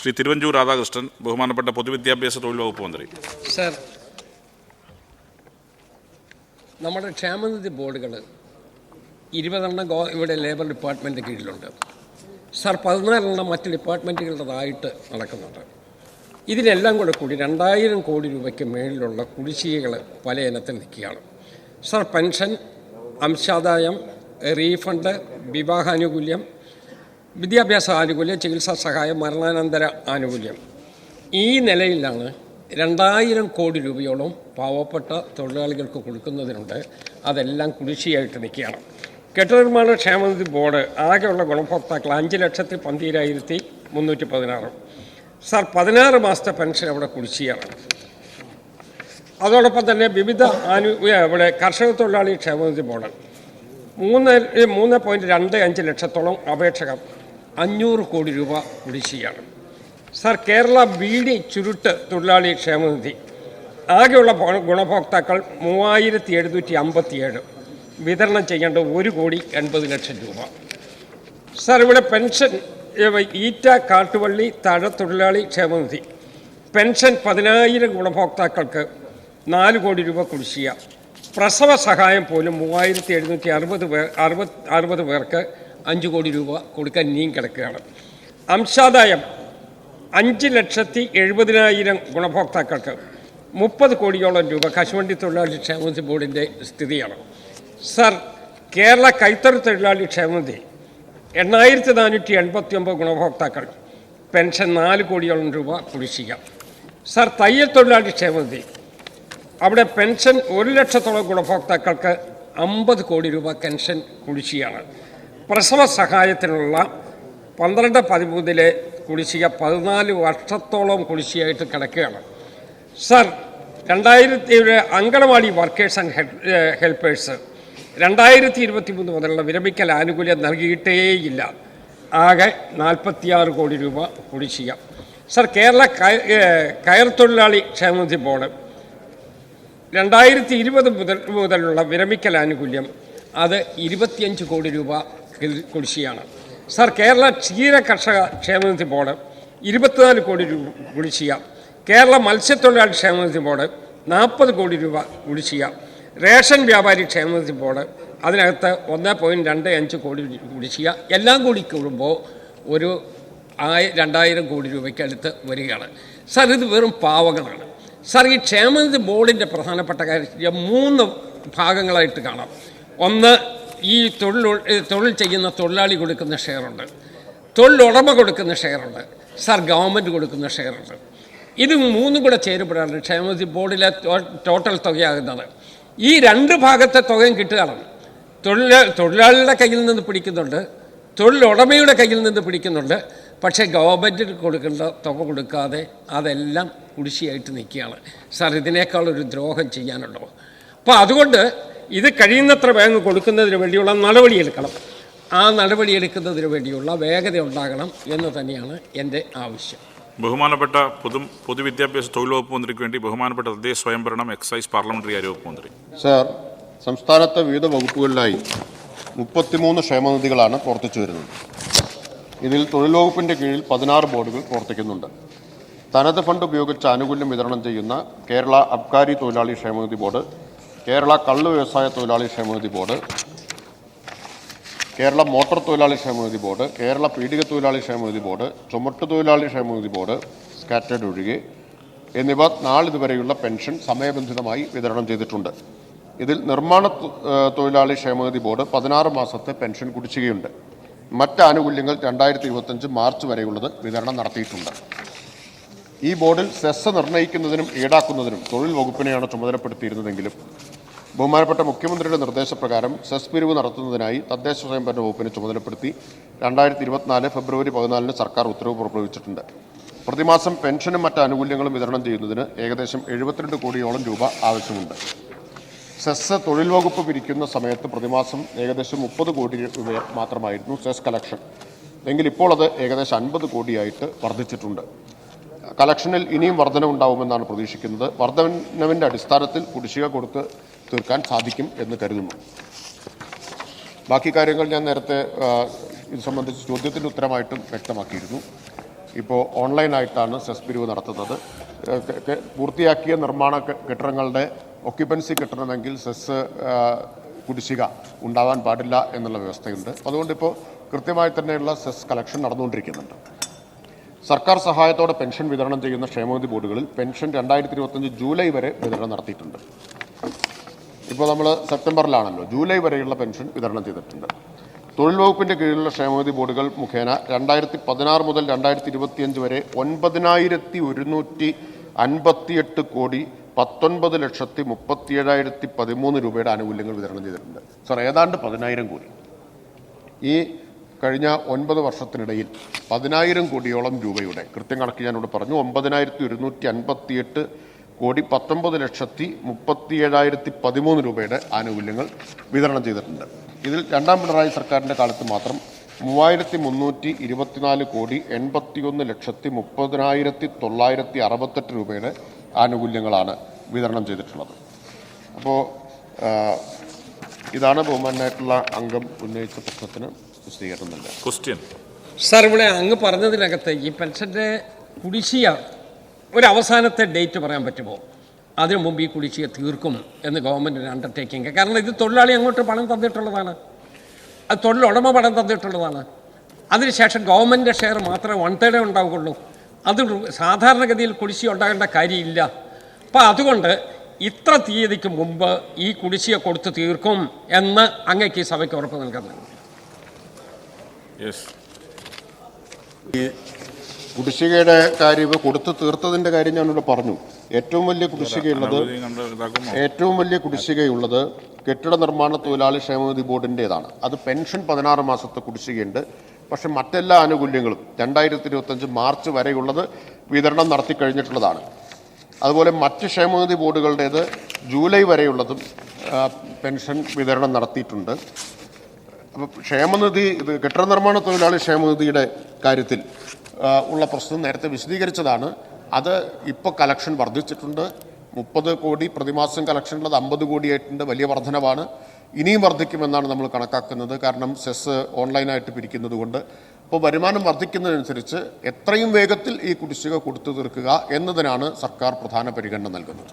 ശ്രീ തിരുവഞ്ചൂർ രാധാകൃഷ്ണൻ ബഹുമാനപ്പെട്ട പൊതുവിദ്യാഭ്യാസ തൊഴിൽ വകുപ്പ് മന്ത്രി. സർ നമ്മുടെ ക്ഷേമനിധി ബോർഡുകൾ ഇരുപതെണ്ണം ഗോ ഇവിടെ ലേബർ ഡിപ്പാർട്ട്മെന്റ് കീഴിലുണ്ട്. സർ പതിനാലെണ്ണം മറ്റ് ഡിപ്പാർട്ട്മെന്റുകളുടേതായിട്ട് നടക്കുന്നുണ്ട്. ഇതിനെല്ലാം കൂടെ കൂടി രണ്ടായിരം കോടി രൂപയ്ക്ക് മേളിലുള്ള കുടിശ്ശികകൾ പല ഇനത്തിൽ നിൽക്കുകയാണ്. സർ പെൻഷൻ അംശാദായം റീഫണ്ട് വിവാഹാനുകൂല്യം വിദ്യാഭ്യാസ ആനുകൂല്യം ചികിത്സാ സഹായം മരണാനന്തര ആനുകൂല്യം. ഈ നിലയിലാണ് രണ്ടായിരം കോടി രൂപയോളം പാവപ്പെട്ട തൊഴിലാളികൾക്ക് കൊടുക്കുന്നതിനുണ്ട്. അതെല്ലാം കുടിശ്ശിയായിട്ട് നിൽക്കുകയാണ്. കെട്ടിട നിർമ്മാണ ക്ഷേമനിധി ബോർഡ് ആകെയുള്ള ഗുണഭോക്താക്കൾ അഞ്ച് ലക്ഷത്തി പന്തീരായിരത്തി മുന്നൂറ്റി പതിനാറ്. സാർ പതിനാറ് മാസത്തെ പെൻഷൻ അവിടെ കുടിശ്ശിയാണ്. അതോടൊപ്പം തന്നെ വിവിധ ആനു ഇവിടെ കർഷക തൊഴിലാളി ക്ഷേമനിധി ബോർഡ്. മൂന്ന് മൂന്ന് പോയിന്റ് രണ്ട് അഞ്ച് ലക്ഷത്തോളം അപേക്ഷകർ അഞ്ഞൂറ് കോടി രൂപ കുടിശ്ശിയാണ് സർ കേരള ബീഡി ചുരുട്ട് തൊഴിലാളി ക്ഷേമനിധി. ആകെയുള്ള ഗുണഭോക്താക്കൾ മൂവായിരത്തി എഴുന്നൂറ്റി അമ്പത്തിയേഴ് വിതരണം ചെയ്യേണ്ട ഒരു കോടി എൺപത് ലക്ഷം രൂപ. സർ ഇവിടെ പെൻഷൻ ഈറ്റ കാട്ടുവള്ളി താഴ തൊഴിലാളി ക്ഷേമനിധി. പെൻഷൻ പതിനായിരം ഗുണഭോക്താക്കൾക്ക് നാല് കോടി രൂപ കുടിശ്ശിക. പ്രസവ സഹായം പോലും മൂവായിരത്തി എഴുന്നൂറ്റി അറുപത് പേർ അറുപത് അറുപത് പേർക്ക് അഞ്ച് കോടി രൂപ കൊടുക്കാൻ ഇനിയും കിടക്കുകയാണ്. അംശാദായം അഞ്ച് ലക്ഷത്തി എഴുപതിനായിരം ഗുണഭോക്താക്കൾക്ക് മുപ്പത് കോടിയോളം രൂപ കശുവണ്ടി തൊഴിലാളി ക്ഷേമനിധി ബോർഡിന്റെ സ്ഥിതിയാണ്. സർ കേരള കൈത്തറി തൊഴിലാളി ക്ഷേമനിധി എണ്ണായിരത്തി നാനൂറ്റി എൺപത്തി ഒമ്പത് ഗുണഭോക്താക്കൾ പെൻഷൻ നാല് കോടിയോളം രൂപ കുടിശ്ശിക. സർ തയ്യൽ തൊഴിലാളി ക്ഷേമനിധി അവിടെ പെൻഷൻ ഒരു ലക്ഷത്തോളം ഗുണഭോക്താക്കൾക്ക് അമ്പത് കോടി രൂപ പെൻഷൻ കുടിശ്ശിയാണ് പ്രസവ സഹായത്തിനുള്ള പന്ത്രണ്ട് പതിമൂന്നിലെ കുടിശ്ശിക പതിനാല് വർഷത്തോളം കുടിശ്ശിയായിട്ട് കിടക്കുകയാണ്. സർ രണ്ടായിരത്തി അങ്കണവാടി വർക്കേഴ്സ് ആൻഡ് ഹെൽപ്പേഴ്സ് രണ്ടായിരത്തി ഇരുപത്തി മൂന്ന് മുതലുള്ള വിരമിക്കൽ ആനുകൂല്യം നൽകിയിട്ടേയില്ല. ആകെ നാൽപ്പത്തിയാറ് കോടി രൂപ കുടിശ്ശിക. സർ കേരള കയ- കയർ തൊഴിലാളി ക്ഷേമനിധി ബോർഡ് രണ്ടായിരത്തി ഇരുപത് മുതൽ മുതലുള്ള വിരമിക്കൽ ആനുകൂല്യം അത് ഇരുപത്തിയഞ്ച് കോടി രൂപ കുടിശ്ശിയാണ് സാർ കേരള ക്ഷീര കർഷക ക്ഷേമനിധി ബോർഡ് ഇരുപത്തിനാല് കോടി രൂപ കുടിശ്ശിക. കേരള മത്സ്യത്തൊഴിലാളി ക്ഷേമനിധി ബോർഡ് നാൽപ്പത് കോടി രൂപ കുടിശ്ശിക. റേഷൻ വ്യാപാരി ക്ഷേമനിധി ബോർഡ് അതിനകത്ത് ഒന്ന് പോയിന്റ് രണ്ട് അഞ്ച് കോടി കുടിശ്ശിക. എല്ലാം കൂടി കൂടുമ്പോൾ ഒരു ആയി രണ്ടായിരം കോടി രൂപയ്ക്ക് അടുത്ത് വരികയാണ്. സാർ ഇത് വെറും പാവങ്ങളാണ്. സാർ ഈ ക്ഷേമനിധി ബോർഡിന്റെ പ്രധാനപ്പെട്ട കാര്യം മൂന്ന് ഭാഗങ്ങളായിട്ട് കാണാം. ഒന്ന് ഈ തൊഴിൽ തൊഴിൽ ചെയ്യുന്ന തൊഴിലാളി കൊടുക്കുന്ന ഷെയറുണ്ട്. തൊഴിലുടമ കൊടുക്കുന്ന ഷെയറുണ്ട്. സാർ ഗവൺമെന്റ് കൊടുക്കുന്ന ഷെയറുണ്ട്. ഇത് മൂന്നും കൂടെ ചേരുമ്പോഴാണ് ക്ഷേമനിധി ബോർഡിലെ ടോട്ടൽ തുകയാകുന്നത്. ഈ രണ്ട് ഭാഗത്തെ തുകയും കിട്ടുകയാണ്. തൊഴിൽ തൊഴിലാളിയുടെ കയ്യിൽ നിന്ന് പിടിക്കുന്നുണ്ട്. തൊഴിലുടമയുടെ കയ്യിൽ നിന്ന് പിടിക്കുന്നുണ്ട്. പക്ഷേ ഗവൺമെന്റിന് കൊടുക്കേണ്ട തുക കൊടുക്കാതെ അതെല്ലാം കുടിശ്ശിയായിട്ട് നിൽക്കുകയാണ്. സാർ ഇതിനേക്കാളൊരു ദ്രോഹം ചെയ്യാനുണ്ടോ അപ്പോൾ അതുകൊണ്ട് ഇത് കഴിയുന്നത്ര വേഗം കൊടുക്കുന്നതിന് വേണ്ടിയുള്ള നടപടിയെടുക്കണം ആ നടപടിയെടുക്കുന്നതിന് വേണ്ടിയുള്ള വേഗത ഉണ്ടാകണം എന്ന് തന്നെയാണ് എന്റെ ആവശ്യം. ബഹുമാനപ്പെട്ട പൊതു പൊതുവിദ്യാഭ്യാസ തൊഴിൽ വകുപ്പ് മന്ത്രിക്ക് വേണ്ടി ബഹുമാനപ്പെട്ട തദ്ദേശ സ്വയംഭരണം എക്സൈസ് പാർലമെന്ററി കാര്യ വകുപ്പ് മന്ത്രി. സർ സംസ്ഥാനത്തെ വിവിധ വകുപ്പുകളിലായി മുപ്പത്തിമൂന്ന് ക്ഷേമനിധികളാണ് പ്രവർത്തിച്ചു വരുന്നത്. ഇതിൽ തൊഴിൽ വകുപ്പിന്റെ കീഴിൽ പതിനാറ് ബോർഡുകൾ പ്രവർത്തിക്കുന്നുണ്ട്. തനത് ഫണ്ട് ഉപയോഗിച്ച് ആനുകൂല്യം വിതരണം ചെയ്യുന്ന കേരള അബ്കാരി തൊഴിലാളി ക്ഷേമനിധി ബോർഡ് കേരള കള്ള് വ്യവസായ തൊഴിലാളി ക്ഷേമനിധി ബോർഡ് കേരള മോട്ടോർ തൊഴിലാളി ക്ഷേമനിധി ബോർഡ് കേരള പീഡിക തൊഴിലാളി ക്ഷേമനിധി ബോർഡ് ചുമട്ട് തൊഴിലാളി ക്ഷേമനിധി ബോർഡ് സ്കാറ്റേഡ് ഒഴികെ എന്നിവ നാളിതുവരെയുള്ള പെൻഷൻ സമയബന്ധിതമായി വിതരണം ചെയ്തിട്ടുണ്ട്. ഇതിൽ നിർമ്മാണ തൊഴിലാളി ക്ഷേമനിധി ബോർഡ് പതിനാറ് മാസത്തെ പെൻഷൻ കുടിശ്ശികയുണ്ട്. മറ്റ് ആനുകൂല്യങ്ങൾ രണ്ടായിരത്തി ഇരുപത്തഞ്ച് മാർച്ച് വരെയുള്ളത് വിതരണം നടത്തിയിട്ടുണ്ട്. ഈ ബോർഡിൽ സെസ് നിർണയിക്കുന്നതിനും ഈടാക്കുന്നതിനും തൊഴിൽ വകുപ്പിനെയാണ് ചുമതലപ്പെടുത്തിയിരുന്നതെങ്കിലും ബഹുമാനപ്പെട്ട മുഖ്യമന്ത്രിയുടെ നിർദ്ദേശപ്രകാരം സെസ് പിരിവ് നടത്തുന്നതിനായി തദ്ദേശ സ്വയംഭരണ വകുപ്പിനെ ചുമതലപ്പെടുത്തി രണ്ടായിരത്തി ഇരുപത്തിനാല് ഫെബ്രുവരി പതിനാലിന് സർക്കാർ ഉത്തരവ് പുറപ്പെടുവിച്ചിട്ടുണ്ട്. പ്രതിമാസം പെൻഷനും മറ്റ് ആനുകൂല്യങ്ങളും വിതരണം ചെയ്യുന്നതിന് ഏകദേശം എഴുപത്തിരണ്ട് കോടിയോളം രൂപ ആവശ്യമുണ്ട്. സെസ് തൊഴിൽ വകുപ്പ് പിരിക്കുന്ന സമയത്ത് പ്രതിമാസം ഏകദേശം മുപ്പത് കോടി രൂപ മാത്രമായിരുന്നു സെസ് കളക്ഷൻ. എങ്കിൽ ഇപ്പോൾ അത് ഏകദേശം അൻപത് കോടിയായിട്ട് വർദ്ധിച്ചിട്ടുണ്ട്. കളക്ഷനിൽ ഇനിയും വർധന ഉണ്ടാവുമെന്നാണ് പ്രതീക്ഷിക്കുന്നത്. വർധനവിന്റെ അടിസ്ഥാനത്തിൽ കുടിശ്ശിക കൊടുത്ത് തീർക്കാൻ സാധിക്കും എന്ന് കരുതുന്നു. ബാക്കി കാര്യങ്ങൾ ഞാൻ നേരത്തെ ഇത് സംബന്ധിച്ച് ചോദ്യത്തിന്റെ ഉത്തരമായിട്ടും വ്യക്തമാക്കിയിരുന്നു. ഇപ്പോൾ ഓൺലൈനായിട്ടാണ് സെസ് പിരിവ് നടത്തുന്നത്. പൂർത്തിയാക്കിയ നിർമ്മാണ കെട്ടിടങ്ങളുടെ ഒക്യുപ്പൻസി കിട്ടണമെങ്കിൽ സെസ് കുടിശ്ശിക ഉണ്ടാവാൻ പാടില്ല എന്നുള്ള വ്യവസ്ഥയുണ്ട്. അതുകൊണ്ടിപ്പോൾ കൃത്യമായി തന്നെയുള്ള സെസ് കളക്ഷൻ നടന്നുകൊണ്ടിരിക്കുന്നുണ്ട്. സർക്കാർ സഹായത്തോടെ പെൻഷൻ വിതരണം ചെയ്യുന്ന ക്ഷേമനിധി ബോർഡുകളിൽ പെൻഷൻ രണ്ടായിരത്തി ഇരുപത്തഞ്ച് ജൂലൈ വരെ വിതരണം നടത്തിയിട്ടുണ്ട്. ഇപ്പോൾ നമ്മൾ സെപ്റ്റംബറിലാണല്ലോ. ജൂലൈ വരെയുള്ള പെൻഷൻ വിതരണം ചെയ്തിട്ടുണ്ട്. തൊഴിൽ വകുപ്പിന്റെ കീഴിലുള്ള ക്ഷേമനിധി ബോർഡുകൾ മുഖേന രണ്ടായിരത്തി പതിനാറ് മുതൽ രണ്ടായിരത്തി ഇരുപത്തിയഞ്ച് വരെ ഒൻപതിനായിരത്തി ഒരുന്നൂറ്റി അൻപത്തിയെട്ട് കോടി പത്തൊൻപത് ലക്ഷത്തി മുപ്പത്തിയേഴായിരത്തി പതിമൂന്ന് രൂപയുടെ ആനുകൂല്യങ്ങൾ വിതരണം ചെയ്തിട്ടുണ്ട്. സാർ ഏതാണ്ട് പതിനായിരം കോടി. ഈ കഴിഞ്ഞ ഒൻപത് വർഷത്തിനിടയിൽ പതിനായിരം കോടിയോളം രൂപയുടെ കൃത്യം കണക്ക് ഞാനിവിടെ പറഞ്ഞു ഒമ്പതിനായിരത്തി ഒരുന്നൂറ്റി അൻപത്തിയെട്ട് കോടി പത്തൊമ്പത് ലക്ഷത്തി മുപ്പത്തി ഏഴായിരത്തി പതിമൂന്ന് രൂപയുടെ ആനുകൂല്യങ്ങൾ വിതരണം ചെയ്തിട്ടുണ്ട്. ഇതിൽ രണ്ടാം പിണറായി സർക്കാരിന്റെ കാലത്ത് മാത്രം മൂവായിരത്തി മുന്നൂറ്റി ഇരുപത്തിനാല് കോടി എൺപത്തിയൊന്ന് ലക്ഷത്തി മുപ്പതിനായിരത്തി തൊള്ളായിരത്തി അറുപത്തെട്ട് രൂപയുടെ ആനുകൂല്യങ്ങളാണ് വിതരണം ചെയ്തിട്ടുള്ളത്. അപ്പോൾ ഇതാണ് ബഹുമാനായിട്ടുള്ള അംഗം ഉന്നയിച്ച പ്രശ്നത്തിന് വിശദീകരണം ക്വസ്റ്റ്യൻ സാർ ഇവിടെ അങ്ങ് പറഞ്ഞതിനകത്ത് ഈ പെൻഷന്റെ കുടിശ്ശിക ഒരു അവസാനത്തെ ഡേറ്റ് പറയാൻ പറ്റുമോ? അതിനു മുമ്പ് ഈ കുടിശ്ശിക തീർക്കും എന്ന് ഗവൺമെന്റിന് അണ്ടർടേക്കിംഗ് കാരണം ഇത് തൊഴിലാളി അങ്ങോട്ട് പണം തന്നിട്ടുള്ളതാണ്. അത് തൊഴിലുടമ പണം തന്നിട്ടുള്ളതാണ്. അതിനുശേഷം ഗവൺമെന്റിന്റെ ഷെയർ മാത്രമേ വൺ തേർഡേ ഉണ്ടാവുകയുള്ളൂ. അത് സാധാരണഗതിയിൽ കുടിശ്ശിക ഉണ്ടാകേണ്ട കാര്യമില്ല. അപ്പോൾ അതുകൊണ്ട് ഇത്ര തീയതിക്ക് മുമ്പ് ഈ കുടിശ്ശിക കൊടുത്ത് തീർക്കും എന്ന് അങ്ങേക്ക് ഈ സഭയ്ക്ക് ഉറപ്പ് നൽകുന്നുണ്ട് യെസ് കുടിശ്ശികയുടെ കാര്യം ഇപ്പോൾ കൊടുത്തു തീർത്തതിന്റെ കാര്യം ഞാനിവിടെ പറഞ്ഞു. ഏറ്റവും വലിയ കുടിശ്ശികയുള്ളത് ഏറ്റവും വലിയ കുടിശ്ശികയുള്ളത് കെട്ടിട നിർമ്മാണ തൊഴിലാളി ക്ഷേമനിധി ബോർഡിന്റേതാണ് അത് പെൻഷൻ പതിനാറ് മാസത്തെ കുടിശ്ശികയുണ്ട്. പക്ഷെ മറ്റെല്ലാ ആനുകൂല്യങ്ങളും രണ്ടായിരത്തി ഇരുപത്തഞ്ച് മാർച്ച് വരെയുള്ളത് വിതരണം നടത്തി കഴിഞ്ഞിട്ടുള്ളതാണ്. അതുപോലെ മറ്റ് ക്ഷേമനിധി ബോർഡുകളുടേത് ജൂലൈ വരെയുള്ളതും പെൻഷൻ വിതരണം നടത്തിയിട്ടുണ്ട്. അപ്പോൾ ക്ഷേമനിധി ഇത് കെട്ടിട നിർമ്മാണ തൊഴിലാളി ക്ഷേമനിധിയുടെ കാര്യത്തിൽ ഉള്ള പ്രശ്നം നേരത്തെ വിശദീകരിച്ചതാണ്. അത് ഇപ്പോൾ കലക്ഷൻ വർദ്ധിച്ചിട്ടുണ്ട്. മുപ്പത് കോടി പ്രതിമാസം കളക്ഷൻ ഉള്ളത് അമ്പത് കോടിയായിട്ടുണ്ട് വലിയ വർധനവാണ്. ഇനിയും വർദ്ധിക്കുമെന്നാണ് നമ്മൾ കണക്കാക്കുന്നത്. കാരണം സെസ് ഓൺലൈനായിട്ട് പിരിക്കുന്നത് കൊണ്ട്. അപ്പോൾ വരുമാനം വർദ്ധിക്കുന്നതനുസരിച്ച് എത്രയും വേഗത്തിൽ ഈ കുടിശ്ശിക കൊടുത്തു തീർക്കുക എന്നതിനാണ് സർക്കാർ പ്രധാന പരിഗണന നൽകുന്നത്.